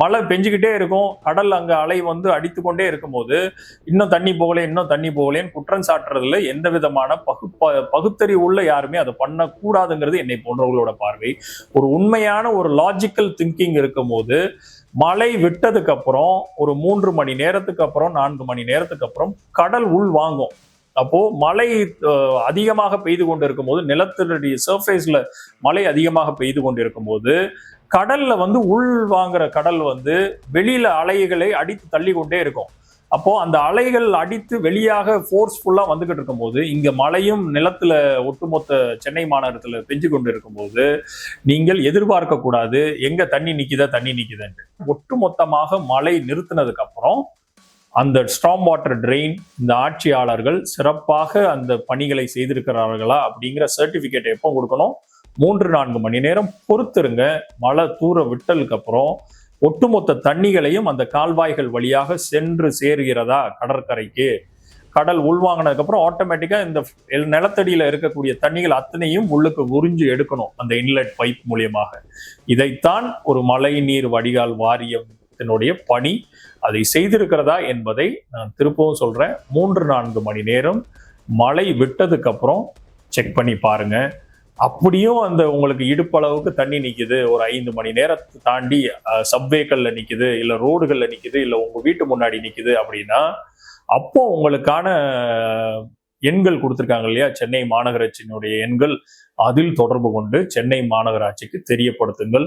மழை பெஞ்சுக்கிட்டே இருக்கும். கடல் அங்கே அலை வந்து அடித்து கொண்டே இருக்கும்போது இன்னும் தண்ணி போகலை இன்னும் தண்ணி போகலேன்னு குற்றம் சாட்டுறதுல எந்த விதமான பகு பகுத்தறிவு உள்ள யாருமே அதை பண்ணக்கூடாதுங்கிறது என்னை போன்றவர்களோட பார்வை. ஒரு உண்மையான ஒரு லாஜிக்கல் திங்கிங் இருக்கும்போது மழை விட்டதுக்கு அப்புறம் ஒரு மூன்று மணி நேரத்துக்கு அப்புறம் நான்கு மணி நேரத்துக்கு அப்புறம் கடல் உள் வாங்கும். அப்போ மழை அதிகமாக பெய்து கொண்டு இருக்கும்போது நிலத்தினுடைய சர்ஃபேஸ்ல மழை அதிகமாக பெய்து கொண்டு இருக்கும் போது கடல்ல வந்து உள் வாங்குற கடல் வந்து வெளியில அலைகளை அடித்து தள்ளி கொண்டே இருக்கும். அப்போ அந்த அலைகள் அடித்து வெளியாக ஃபோர்ஸ்ஃபுல்லாக வந்துகிட்டு இருக்கும்போது இங்க மழையும் நிலத்துல ஒட்டுமொத்த சென்னை மாநகரத்துல பெஞ்சு கொண்டு இருக்கும்போது நீங்கள் எதிர்பார்க்க கூடாது எங்க தண்ணி நிக்குதா தண்ணி நிக்குதுன்ட்டு. ஒட்டுமொத்தமாக மழை நிறுத்தினதுக்கு அப்புறம் அந்த ஸ்ட்ராங் வாட்டர் ட்ரெயின் இந்த ஆட்சியாளர்கள் சிறப்பாக அந்த பணிகளை செய்திருக்கிறார்களா அப்படிங்கிற சர்டிஃபிகேட் எப்போ கொடுக்கணும்? மூன்று நான்கு மணி நேரம் பொறுத்திருங்க. மழை தூர விட்டலுக்கு அப்புறம் ஒட்டுமொத்த தண்ணிகளையும் அந்த கால்வாய்கள் வழியாக சென்று சேருகிறதா கடற்கரைக்கு? கடல் உள்வாங்கினதுக்கப்புறம் ஆட்டோமேட்டிக்காக இந்த எல்- இருக்கக்கூடிய தண்ணிகள் அத்தனையும் உள்ளுக்கு உறிஞ்சு எடுக்கணும் அந்த இன்லெட் பைப் மூலியமாக. இதைத்தான் ஒரு மழை நீர் வடிகால் வாரியத்தினுடைய பணி. அதை செய்திருக்கிறதா என்பதை நான் திருப்பவும் சொல்கிறேன் மூன்று நான்கு மணி நேரம் மழை விட்டதுக்கப்புறம் செக் பண்ணி பாருங்கள் அப்படியும் அந்த உங்களுக்கு இடுப்பளவுக்கு தண்ணி நிற்கிது ஒரு ஐந்து மணி நேரத்தை தாண்டி சப்வேக்கள்ல நிற்குது இல்லை ரோடுகளில் நிற்கிது இல்லை உங்க வீட்டு முன்னாடி நிற்கிது அப்படின்னா அப்போ உங்களுக்கான எண்கள் கொடுத்துருக்காங்க இல்லையா? சென்னை மாநகராட்சியினுடைய எண்கள் அதில் தொடர்பு கொண்டு சென்னை மாநகராட்சிக்கு தெரியப்படுத்துங்கள்.